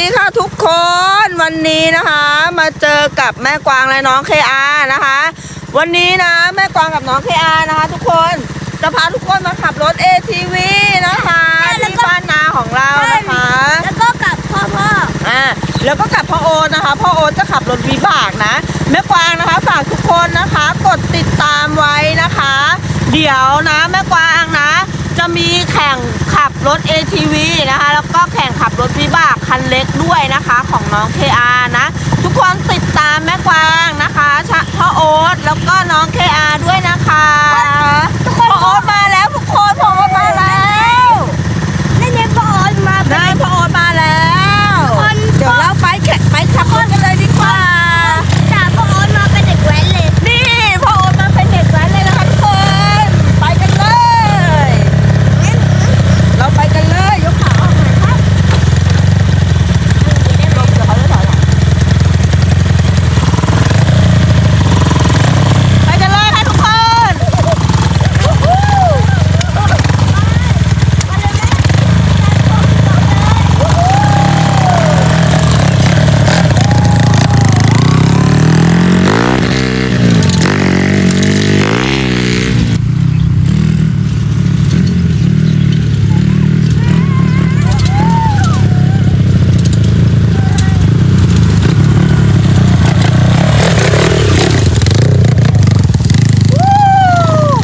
ดีค่ะทุกคนวันนี้นะคะ มาเจอกับแม่กวางและน้องเคอานะคะ วันนี้นะแม่กวางกับน้องเคอานะคะ ทุกคนจะพาทุกคนมาขับรถ ATV นะคะที่บ้านนาของเรานะคะ แล้วก็กลับพ่อพ่ออ่าแล้วก็กับพ่อโอนนะคะพ่อโอนจะขับรถวิบากนะแม่กวางนะคะฝากทุกคนนะคะ กดติดตามไว้นะคะ เดี๋ยวนะแม่กวางนะ จะมีแข่งขับ รถ ATV นะคะ แล้วก็แข่งขับรถวิบากคันเล็กด้วยนะคะ ของน้อง KR นะ ทุกคนติดตามแม่กวางนะคะชะพ่อโอ๊ตแล้วก็น้อง KR ด้วยนะคะพ่อโอ๊ตมาแล้วทุกคนพ่อโอ๊ตมาแล้ว นี่เนี่ยพ่อออนมาเป็ ได้ น พ่อโอ๊ตมาแล้ว คน เดี๋ยวเราไปแข่งไปขับรถกันเลยดีกว่า จ่าพ่อออนมาเป็นเด็กแว้นเลย นี่พ่อโอ๊ตมาเป็นเด็กแว้นเลยนะคะทุกคน ไปกันเลย เราไปกันเลยยกขาออกหน่อยครับลงเดี๋ยวเขาจะถอยหลังไปกันเลยค่ะทุกคน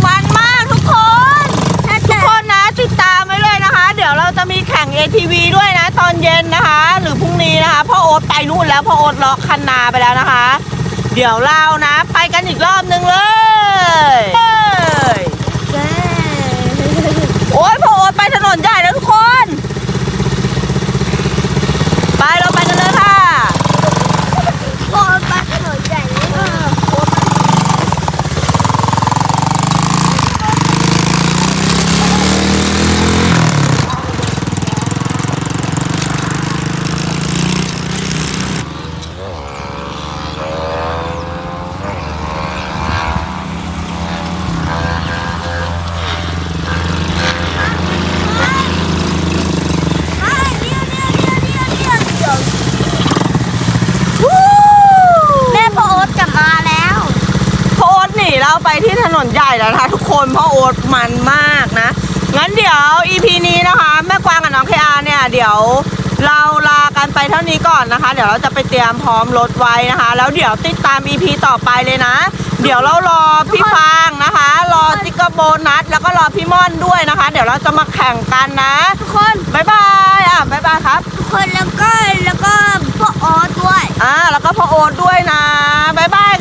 มันมากทุกคน ทุกคนนะติดตามไว้เลยนะคะ เดี๋ยวเราจะมีแข่ง ATV ด้วยนะ ตอนเย็นนะคะ หรือพรุ่งนี้นะคะพ่ อ๊ตไปนู่นแล้วพ่อโอ๊ตล็อกคันนาไปแล้วนะคะ เดี๋ยวเรานะ ไปกันอีกรอบนึงเลยเฮ้ยโอ๊ยพ่อโอ๊ตไปถนนใหญ่แล้วทุกคน ไปเราไปกันเลยค่ะ พ่อออนไปถนนใหญ่เลย แม่พ่อโอ๊ตกลับมาแล้ว พ่อโอ๊ตหนี เราไปที่ถนนใหญ่แล้วนะคะทุกคนพ่อโอ๊ตมันมากนะ งั้นเดี๋ยว EP นี้นะคะ แม่กวางกับน้องเคอาเนี่ย เดี๋ยวเราลากันไปเท่านี้ก่อนนะคะ เดี๋ยวเราจะไปเตรียมพร้อมรถไว้นะคะ แล้วเดี๋ยวติดตาม EP ต่อไปเลยนะ เดี๋ยวเรารอพี่ฟางนะคะ รอจิกเกอร์โบนัสแล้วก็รอพี่ม่อนด้วยนะคะ เดี๋ยวเราจะมาแข่งกันนะทุกคนบ๊ายบายอะบ๊ายบายครับ ทุกคนแล้วก็แล้วก็พ่อออสด้วยอ่าแล้วก็พ่อโอ๊ตด้วยนะบ๊ายบาย